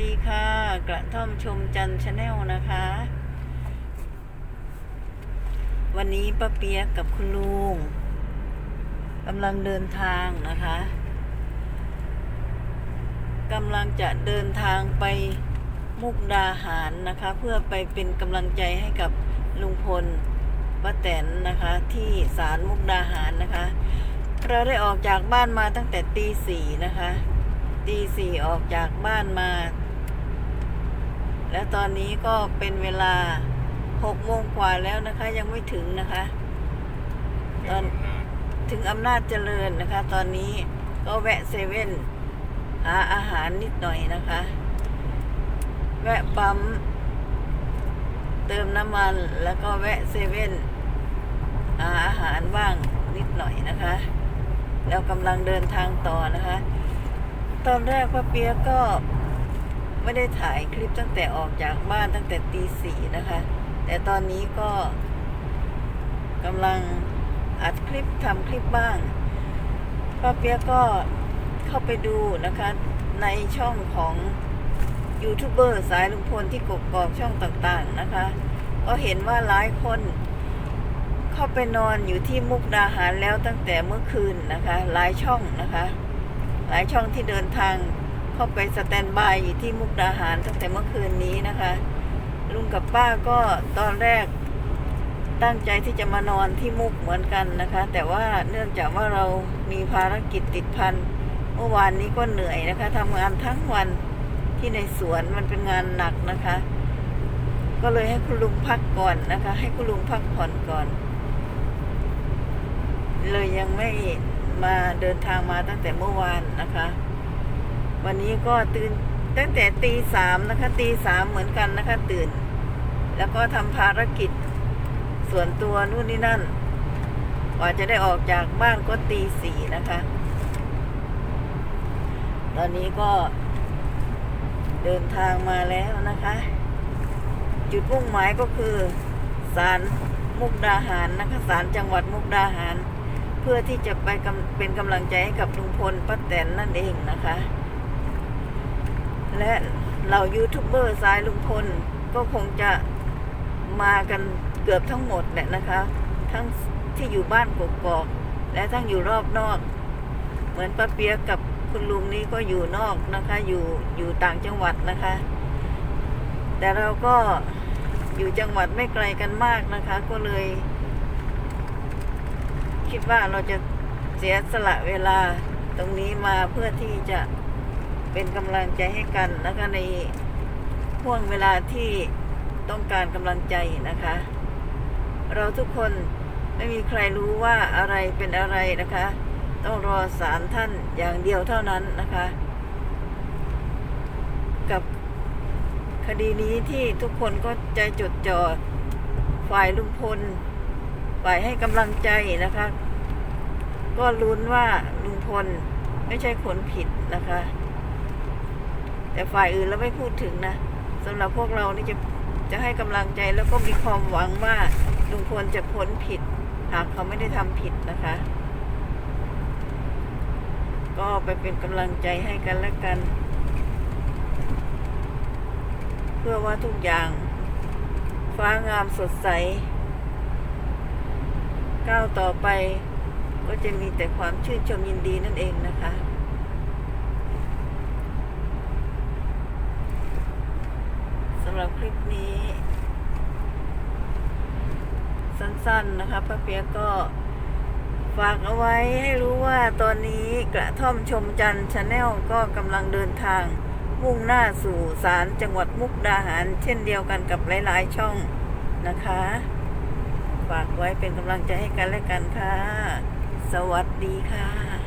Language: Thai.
ดีค่ะ กระท่อมชมจันชาแนลนะคะ วันนี้ป้าเปียกกับคุณลุงกำลังเดินทางนะคะกำลังจะเดินทางไปมุกดาหารนะคะ เพื่อไปเป็นกำลังใจให้กับลุงพลป้าแตนนะคะที่ศาลมุกดาหารนะคะ เราได้ออกจากบ้านมาตั้งแต่ตีสี่นะคะตีสี่ออกจากบ้านมา แล้วตอนนี้ก็เป็นเวลาหกโมงกว่าแล้วนะคะ ยังไม่ถึงนะคะ ตอนถึงอำนาจเจริญนะคะ ตอนนี้ก็แวะเซเว่นหาอาหารนิดหน่อยนะคะ แวะปั๊มเติมน้ำมันแล้วก็แวะเซเว่นหาอาหารบ้างนิดหน่อยนะคะ แล้วกำลังเดินทางต่อนะคะ ตอนแรกป้าเปียกก็ ไม่ได้ถ่ายคลิปตั้งแต่ออกจากบ้านตั้งแต่ตีสี่นะคะ แต่ตอนนี้ก็กำลังอัดคลิปทำคลิปบ้างป้าเปียกก็เข้าไปดูนะคะ ในช่องของยูทูบเบอร์สายลุงพลที่กกอกช่องต่างๆนะคะ ก็เห็นว่าหลายคนเข้าไปนอนอยู่ที่มุกดาหารแล้วตั้งแต่เมื่อคืนนะคะ หลายช่องนะคะ หลายช่องที่เดินทาง เข้าไปสแตนบายอยู่ที่มุกดาหารตั้งแต่เมื่อคืนนี้นะคะ ลุงกับป้าก็ตอนแรกตั้งใจที่จะมานอนที่มุกเหมือนกันนะคะ แต่ว่าเนื่องจากว่าเรามีภารกิจติดพันเมื่อวานนี้ก็เหนื่อยนะคะทำงานทั้งวันที่ในสวนมันเป็นงานหนักนะคะ ก็เลยให้คุณลุงพักก่อนนะคะ ให้คุณลุงพักผ่อนก่อน เลยยังไม่มาเดินทางมาตั้งแต่เมื่อวานนะคะ วันนี้ก็ตื่นตั้งแต่ตีสามนะคะตีสามเหมือนกันนะคะ ตื่น แล้วก็ทำภารกิจ ส่วนตัวนู่นนี่นั่นกว่าจะได้ออกจากบ้านก็ตีสี่นะคะ ตอนนี้ก็เดินทางมาแล้วนะคะ จุดมุ่งหมายก็คือศาลมุกดาหารนะคะศาลจังหวัดมุกดาหาร เพื่อที่จะไปเป็นกำลังใจให้กับลุงพลป้าแตนนั่นเองนะคะ และเหล่ายูทูบเบอร์สายลุงพลก็คงจะมากันเกือบทั้งหมดแหละนะคะ ทั้งที่อยู่บ้านกกอกและทั้งอยู่รอบนอก เหมือนป้าเปียกกับคุณลุงนี่ก็อยู่นอกนะคะ อยู่อยู่ต่างจังหวัดนะคะ แต่เราก็อยู่จังหวัดไม่ไกลกันมากนะคะ ก็เลย คิดว่าเราจะเสียสละเวลาตรงนี้มาเพื่อที่จะ เป็นกำลังใจให้กันนะคะในห่วงเวลาที่ต้องการกำลังใจนะคะ เราทุกคนไม่มีใครรู้ว่าอะไรเป็นอะไรนะคะ ต้องรอสารท่านอย่างเดียวเท่านั้นนะคะ กับคดีนี้ที่ทุกคนก็ใจจดจ่อฝ่ายลุงพลฝ่ายให้กำลังใจนะคะ ก็ลุ้นว่าลุงพลไม่ใช่คนผิดนะคะ แต่ฝ่ายอื่นเราไม่พูดถึงนะสำหรับพวกเรานี่จะจะให้กำลังใจแล้วก็มีความหวังว่าลุงพลจะพ้นผิด หากเขาไม่ได้ทำผิดนะคะ ก็ไปเป็นกำลังใจให้กันและกัน เพื่อว่าทุกอย่าง ฟ้างามสดใส ก้าวต่อไปก็จะมีแต่ความชื่นชมยินดีนั่นเองนะคะสำ หรับคลิปนี้ สั้นๆนะคะป้าเปียกก็ฝากเอาไว้ให้รู้ว่าตอนนี้กระท่อมชมจันทร์ชาแนลก็กำลังเดินทาง มุ่งหน้าสู่ศาลจังหวัดมุกดาหาร เช่นเดียวกันกับหลายๆช่องนะคะ ฝากไว้เป็นกำลังใจให้กันและกันค่ะ สวัสดีค่ะ